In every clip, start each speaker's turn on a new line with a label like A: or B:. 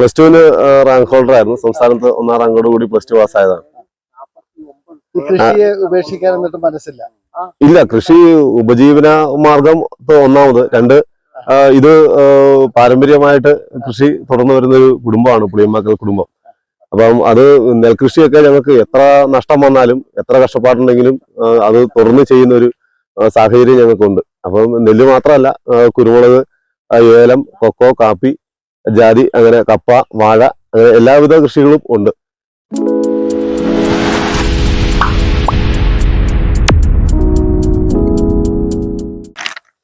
A: Plus ടുവിന് rank holder ആയിരുന്നു. സംസ്ഥാനത്ത് ഒന്നാം റാങ്കോട് കൂടി പ്ലസ് ടു പാസ്സായതാണ്
B: കൃഷിയെ ഉപേക്ഷിക്കാൻ എന്നിട്ട് മനസ്സില്ല.
A: ഇല്ല കൃഷി ഉപജീവന മാർഗം ഇപ്പൊ ഒന്നാമത്. രണ്ട് ഇത് പാരമ്പര്യമായിട്ട് കൃഷി തുടർന്നു വരുന്ന ഒരു കുടുംബമാണ് പുളിയമ്മാക്കൽ കുടുംബം. അപ്പം അത് നെൽകൃഷിയൊക്കെ ഞങ്ങൾക്ക് എത്ര നഷ്ടം വന്നാലും എത്ര കഷ്ടപ്പാടുണ്ടെങ്കിലും അത് തുറന്ന് ചെയ്യുന്ന ഒരു സാഹചര്യം ഞങ്ങൾക്കുണ്ട്. അപ്പം നെല്ല് മാത്രമല്ല കുരുമുളക് ഏലം കൊക്കോ കാപ്പി ജാതി അങ്ങനെ കപ്പ വാഴ അങ്ങനെ എല്ലാവിധ കൃഷികളും ഉണ്ട്.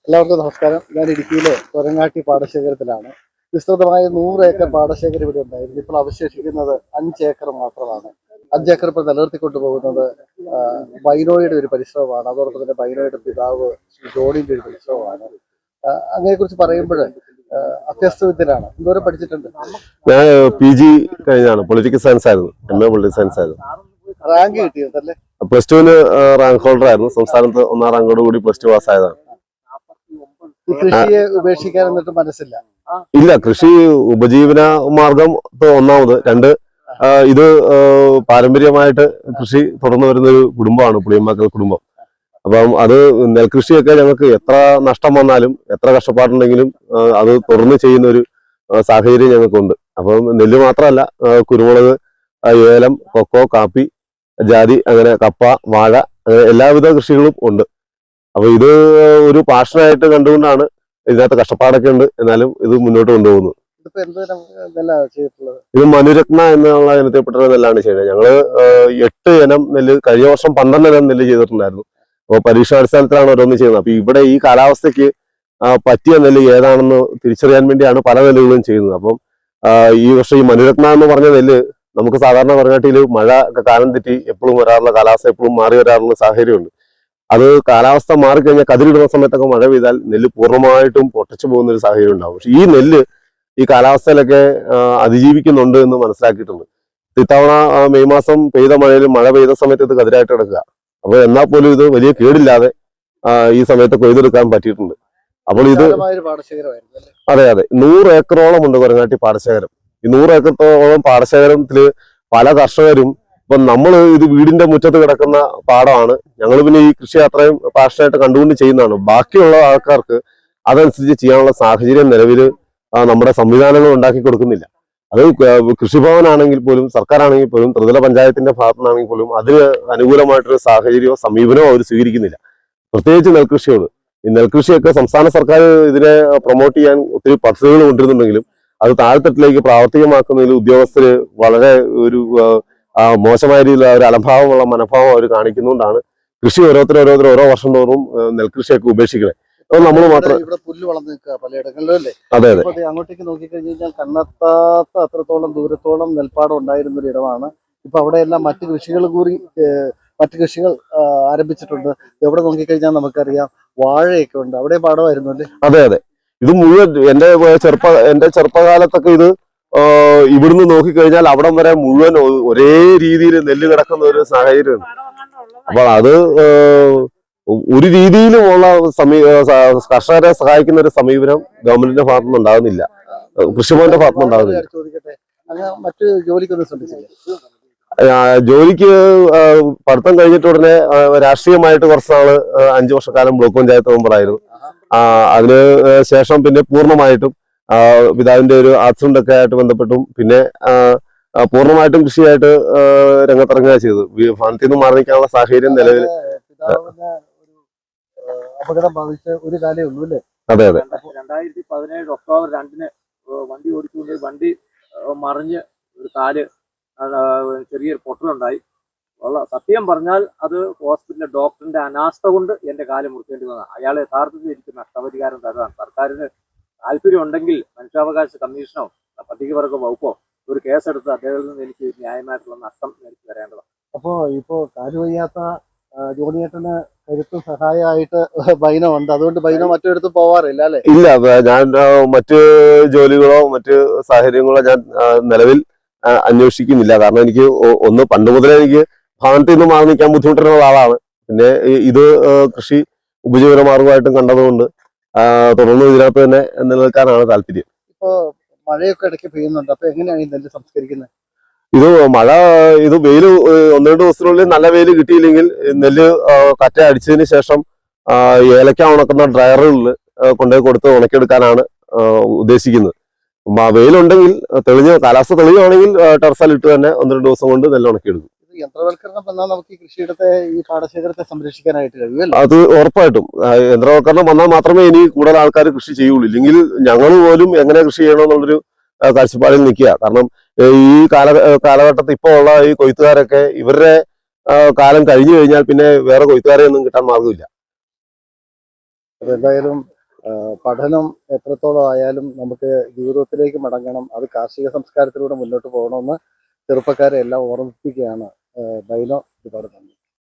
B: എല്ലാവർക്കും നമസ്കാരം. ഞാൻ ഇടുക്കിയിലെ കൊരങ്ങാട്ടി പാടശേഖരത്തിലാണ്. വിസ്തൃതമായ നൂറ് ഏക്കർ പാടശേഖരം ഇവിടെ ഉണ്ടായിരുന്നു. ഇപ്പോൾ അവശേഷിക്കുന്നത് അഞ്ച് ഏക്കർ മാത്രമാണ്. അഞ്ച് ഏക്കർ ഇപ്പോൾ നിലനിർത്തിക്കൊണ്ടു പോകുന്നത് ബൈനോയുടെ ഒരു പരിശ്രമമാണ്. അതോടൊപ്പം തന്നെ ബൈനോയുടെ പിതാവ് ജോണിന്റെ ഒരു പരിശ്രമമാണ്. അങ്ങനെ കുറിച്ച് പറയുമ്പോൾ അഭ്യസ്തവിദ്യനാണ് എന്തോരം പഠിച്ചിട്ടുണ്ട്?
A: ഞാൻ പി ജി കഴിഞ്ഞാണ് പൊളിറ്റിക്കൽ സയൻസ് ആയിരുന്നു. എം എ പൊളിറ്റിക്കൽ സയൻസ് ആയിരുന്നു.
B: റാങ്ക് കിട്ടിയതല്ലേ
A: പ്ലസ് ടുവിന് റാങ്ക് ഹോൾഡർ ആയിരുന്നു. സംസ്ഥാനത്ത് ഒന്നാം റാങ്കോട് കൂടി പ്ലസ് ടു പാസ്സായതാണ്
B: ആയതാണ്. കൃഷിയെ ഉപേക്ഷിക്കാൻ എന്നിട്ട് മനസ്സില്ല.
A: ഇല്ല കൃഷി ഉപജീവന മാർഗം ഒന്നാമത്. രണ്ട് ഇത് പാരമ്പര്യമായിട്ട് കൃഷി തുടർന്നു വരുന്ന ഒരു കുടുംബമാണ് പുളിയമ്മാക്കൽ കുടുംബം. അപ്പം അത് നെൽകൃഷിയൊക്കെ ഞങ്ങൾക്ക് എത്ര നഷ്ടം വന്നാലും എത്ര കഷ്ടപ്പാടുണ്ടെങ്കിലും അത് തുറന്ന് ചെയ്യുന്ന ഒരു സാഹചര്യം ഞങ്ങൾക്കുണ്ട്. അപ്പം നെല്ല് മാത്രമല്ല കുരുമുളക് ഏലം കൊക്കോ കാപ്പി ജാതി അങ്ങനെ കപ്പ വാഴ അങ്ങനെ എല്ലാവിധ കൃഷികളും ഉണ്ട്. അപ്പൊ ഇത് ഒരു പാഷനായിട്ട് കണ്ടുകൊണ്ടാണ് ഇതിനകത്ത് കഷ്ടപ്പാടൊക്കെ ഉണ്ട്. എന്നാലും ഇത് മുന്നോട്ട് കൊണ്ടുപോകുന്നത് ഇത് മനുരത്ന എന്നുള്ള ഇനത്തിൽപ്പെട്ട നെല്ലാണ് ചെയ്യുന്നത് ഞങ്ങൾ എട്ട് ഇനം നെല്ല് കഴിഞ്ഞ വർഷം പന്ത്രണ്ട് ഇനം നെല്ല് ചെയ്തിട്ടുണ്ടായിരുന്നു. അപ്പോൾ പരീക്ഷണാടിസ്ഥാനത്തിലാണ് ഓരോന്ന് ചെയ്യുന്നത്. അപ്പൊ ഇവിടെ ഈ കാലാവസ്ഥയ്ക്ക് പറ്റിയ നെല്ല് ഏതാണെന്ന് തിരിച്ചറിയാൻ വേണ്ടിയാണ് പല നെല്ലുകളും ചെയ്യുന്നത്. അപ്പം ഈ വർഷം ഈ മനുരത്ന എന്ന് പറഞ്ഞ നെല്ല് നമുക്ക് സാധാരണ വരനാട്ടിൽ മഴ കാലം തെറ്റി എപ്പോഴും വരാറുള്ള കാലാവസ്ഥ എപ്പോഴും മാറി വരാറുള്ള സാഹചര്യമുണ്ട്. അത് കാലാവസ്ഥ മാറിക്കഴിഞ്ഞാൽ കതിരിടുന്ന സമയത്തൊക്കെ മഴ പെയ്താൽ നെല്ല് പൂർണമായിട്ടും പൊട്ടച്ചു പോകുന്ന ഒരു സാഹചര്യം ഉണ്ടാവും പക്ഷെ ഈ നെല്ല് ഈ കാലാവസ്ഥയിലൊക്കെ അതിജീവിക്കുന്നുണ്ട് എന്ന് മനസ്സിലാക്കിയിട്ടുണ്ട്. ഇത്തവണ മെയ് മാസം പെയ്ത മഴയിൽ മഴ പെയ്ത സമയത്ത് ഇത് കതിരായിട്ട് കിടക്കുക. അപ്പൊ എന്നാൽ പോലും ഇത് വലിയ കേടില്ലാതെ ഈ സമയത്ത് കൊയ്തെടുക്കാൻ പറ്റിയിട്ടുണ്ട്. അപ്പോൾ ഇത് അതെ അതെ. നൂറ് ഏക്കറോളം ഉണ്ട് കൊരങ്ങാട്ടി പാടശേഖരം. ഈ നൂറ് ഏക്കറോളം പാടശേഖരത്തിൽ പല കർഷകരും ഇപ്പൊ നമ്മൾ ഇത് വീടിന്റെ മുറ്റത്ത് കിടക്കുന്ന പാടമാണ്. ഞങ്ങൾ പിന്നെ ഈ കൃഷി അത്രയും പാഷനായിട്ട് കണ്ടുകൊണ്ട് ചെയ്യുന്നതാണ്. ബാക്കിയുള്ള ആൾക്കാർക്ക് അതനുസരിച്ച് ചെയ്യാനുള്ള സാഹചര്യം നിലവിൽ നമ്മുടെ സംവിധാനങ്ങൾ ഉണ്ടാക്കി കൊടുക്കുന്നില്ല. അത് കൃഷിഭവനാണെങ്കിൽ പോലും സർക്കാരാണെങ്കിൽ പോലും ത്രിതല പഞ്ചായത്തിന്റെ ഭാഗത്തു നിന്നാണെങ്കിൽ പോലും അതിന് അനുകൂലമായിട്ടൊരു സാഹചര്യമോ സമീപനമോ അവർ സ്വീകരിക്കുന്നില്ല. പ്രത്യേകിച്ച് നെൽകൃഷിയോട്. ഈ നെൽകൃഷിയൊക്കെ സംസ്ഥാന സർക്കാർ ഇതിനെ പ്രൊമോട്ട് ചെയ്യാൻ ഒത്തിരി പദ്ധതികൾ കൊണ്ടുവരുന്നുണ്ടെങ്കിലും അത് താഴെത്തട്ടിലേക്ക് പ്രാവർത്തികമാക്കുന്നതിൽ ഉദ്യോഗസ്ഥര് വളരെ ഒരു മോശമായ രീതിയിലുള്ള ഒരു അലംഭാവമുള്ള മനോഭാവം അവർ കാണിക്കുന്നതുകൊണ്ടാണ് കൃഷി ഓരോരുത്തർ ഓരോരുത്തർ ഓരോ വർഷം തോറും നെൽകൃഷിയൊക്കെ ഉപേക്ഷിക്കണേ. അത് നമ്മൾ മാത്രം
B: ഇവിടെ- പുല്ല് വളർന്നു നിൽക്കുക പലയിടങ്ങളിലും അല്ലേ?
A: അതെ അതെ.
B: അങ്ങോട്ടേക്ക് നോക്കിക്കഴിഞ്ഞാൽ കഴിഞ്ഞാൽ കണ്ണെത്താത്ത അത്രത്തോളം ദൂരത്തോളം നെൽപ്പാടം ഉണ്ടായിരുന്ന ഒരു ഇടമാണ്. ഇപ്പൊ അവിടെയെല്ലാം മറ്റ് കൃഷികൾ കൂടി മറ്റു കൃഷികൾ ആരംഭിച്ചിട്ടുണ്ട്. എവിടെ നോക്കിക്കഴിഞ്ഞാൽ നമുക്കറിയാം വാഴയൊക്കെ ഉണ്ട്. അവിടെ പാടമായിരുന്നു അല്ലേ?
A: അതെ അതെ. ഇത് മുഴുവൻ എന്റെ ചെറുപ്പ എന്റെ ചെറുപ്പകാലത്തൊക്കെ ഇത് ഇവിടുന്ന് നോക്കിക്കഴിഞ്ഞാൽ അവിടം വരെ മുഴുവൻ ഒരേ രീതിയിൽ നെല്ല് കിടക്കുന്ന ഒരു സാഹചര്യമാണ്. അപ്പോൾ അത് ഒരു രീതിയിലും ഉള്ള സമീ കർഷകരെ സഹായിക്കുന്ന ഒരു സമീപനം ഗവൺമെന്റിന്റെ ഭാഗത്തുനിന്ന് ഉണ്ടാകുന്നില്ല. കൃഷിഭവന്റെ ഭാഗത്തുനിന്ന് ഉണ്ടാകുന്നില്ല.
B: മറ്റ് ജോലിക്കൊന്നും
A: ജോലിക്ക് പഠിത്തം കഴിഞ്ഞിട്ട് ഉടനെ രാഷ്ട്രീയമായിട്ട് കുറച്ച് നാൾ അഞ്ചു വർഷക്കാലം ബ്ലോക്ക് പഞ്ചായത്ത് മെമ്പറായിരുന്നു. അതിന് ശേഷം പിന്നെ പൂർണമായിട്ടും പിതാവിന്റെ ഒരു ആക്സിഡന്റ് ഒക്കെ ആയിട്ട് ബന്ധപ്പെട്ടും പിന്നെ പൂർണമായിട്ടും കൃഷിയായിട്ട് രംഗത്തിറങ്ങുക ചെയ്തു ഭവനത്തിൽ നിന്ന് മാറി നിൽക്കാനുള്ള സാഹചര്യം നിലവിൽ
B: അപകടം ബാധിച്ച ഒരു കാലേ ഉള്ളൂ അല്ലേ?
A: അതെ അതെ.
C: രണ്ടായിരത്തി പതിനേഴ് ഒക്ടോബർ രണ്ടിന് വണ്ടി ഓടിച്ചുകൊണ്ട് വണ്ടി മറിഞ്ഞ് ഒരു കാൽ ചെറിയൊരു പൊട്ടലുണ്ടായി. ഉള്ള സത്യം പറഞ്ഞാൽ അത് ഹോസ്പിറ്റലിലെ ഡോക്ടറിന്റെ അനാസ്ഥ കൊണ്ട് എന്റെ കാൽ മുറിക്കേണ്ടി വന്നതാണ് അയാൾ യഥാർത്ഥത്തിൽ എനിക്ക് നഷ്ടപരിഹാരം തരുന്നതാണ്. സർക്കാരിന് താല്പര്യം ഉണ്ടെങ്കിൽ മനുഷ്യാവകാശ കമ്മീഷനോ പട്ടികവർഗ വകുപ്പോ ഒരു കേസെടുത്ത് അദ്ദേഹത്തിൽ നിന്ന് എനിക്ക് ന്യായമായിട്ടുള്ള നഷ്ടം എനിക്ക് തരേണ്ടതാണ്.
B: അപ്പോ ഇപ്പോ കാൽ വയ്യാത്ത ആ, ജോണിയേട്ടന് കരുത്തും സഹായമായിട്ട് ബൈനോ ഉണ്ട് അതുകൊണ്ട് ബൈനോ മറ്റൊരിടത്ത് പോവാറില്ല അല്ലെ?
A: ഇല്ല ഞാൻ മറ്റു ജോലികളോ മറ്റ് സാഹചര്യങ്ങളോ ഞാൻ നിലവിൽ അന്വേഷിക്കുന്നില്ല. കാരണം എനിക്ക് ഒന്ന് പണ്ട് മുതലേ എനിക്ക് ഭാഗത്ത് നിന്ന് മാറി നിൽക്കാൻ ബുദ്ധിമുട്ടുള്ള ആളാണ് പിന്നെ ഇത് കൃഷി ഉപജീവന മാർഗമായിട്ടും കണ്ടതുകൊണ്ട് തുടർന്ന് ഇതിനകത്ത് തന്നെ നിലനിൽക്കാനാണ് താല്പര്യം.
B: ഇപ്പോ മഴയൊക്കെ ഇടയ്ക്ക് പെയ്യുന്നുണ്ട്. അപ്പൊ എങ്ങനെയാണ് ഈ നെല്ല് സംസ്കരിക്കുന്നത്?
A: ഇത് മഴ ഇത് വെയിൽ ഏഹ് ഒന്ന് രണ്ട് ദിവസത്തിനുള്ളിൽ നല്ല വെയിൽ കിട്ടിയില്ലെങ്കിൽ നെല്ല് കറ്റ അടിച്ചതിന് ശേഷം ഏലക്ക ഉണക്കുന്ന ഡ്രയറുകളിൽ കൊണ്ടുപോയി കൊടുത്ത് ഉണക്കിയെടുക്കാനാണ് ഉദ്ദേശിക്കുന്നത്. വെയിലുണ്ടെങ്കിൽ തെളിഞ്ഞ കാലാവസ്ഥ തെളിയുവാണെങ്കിൽ ടെറസാൽ ഇട്ട് തന്നെ ഒന്ന് രണ്ട് ദിവസം കൊണ്ട് നെല്ല് ഉണക്കിയെടുക്കും.
B: യന്ത്രവൽക്കരണം വന്നാൽ നമുക്ക് ഈ കൃഷിയിടത്തെ ഈ പാടശേഖരത്തെ സംരക്ഷിക്കാനായിട്ട്
A: അത് ഉറപ്പായിട്ടും. യന്ത്രവൽക്കരണം വന്നാൽ മാത്രമേ ഇനി കൂടുതൽ ആൾക്കാർ കൃഷി ചെയ്യുള്ളൂ. ഇല്ലെങ്കിൽ ഞങ്ങൾ പോലും എങ്ങനെ കൃഷി ചെയ്യണമെന്നുള്ളൊരു കാഴ്ചപ്പാടിൽ നിൽക്കുക. കാരണം ഈ കാല കാലഘട്ടത്തിൽ ഇപ്പോൾ ഉള്ള ഈ കൊയ്ത്തുകാരൊക്കെ ഇവരുടെ കാലം കഴിഞ്ഞു കഴിഞ്ഞാൽ പിന്നെ വേറെ കൊയ്ത്തുകാരെ ഒന്നും കിട്ടാൻ
B: മാർഗമില്ല എന്തായാലും പഠനം എത്രത്തോളം ആയാലും നമുക്ക് ജീവിതത്തിലേക്ക് മടങ്ങണം. അത് കാർഷിക സംസ്കാരത്തിലൂടെ മുന്നോട്ട് പോകണമെന്ന് ചെറുപ്പക്കാരെ എല്ലാം ഓർമ്മിപ്പിക്കുകയാണ് ബൈനോ നന്ദി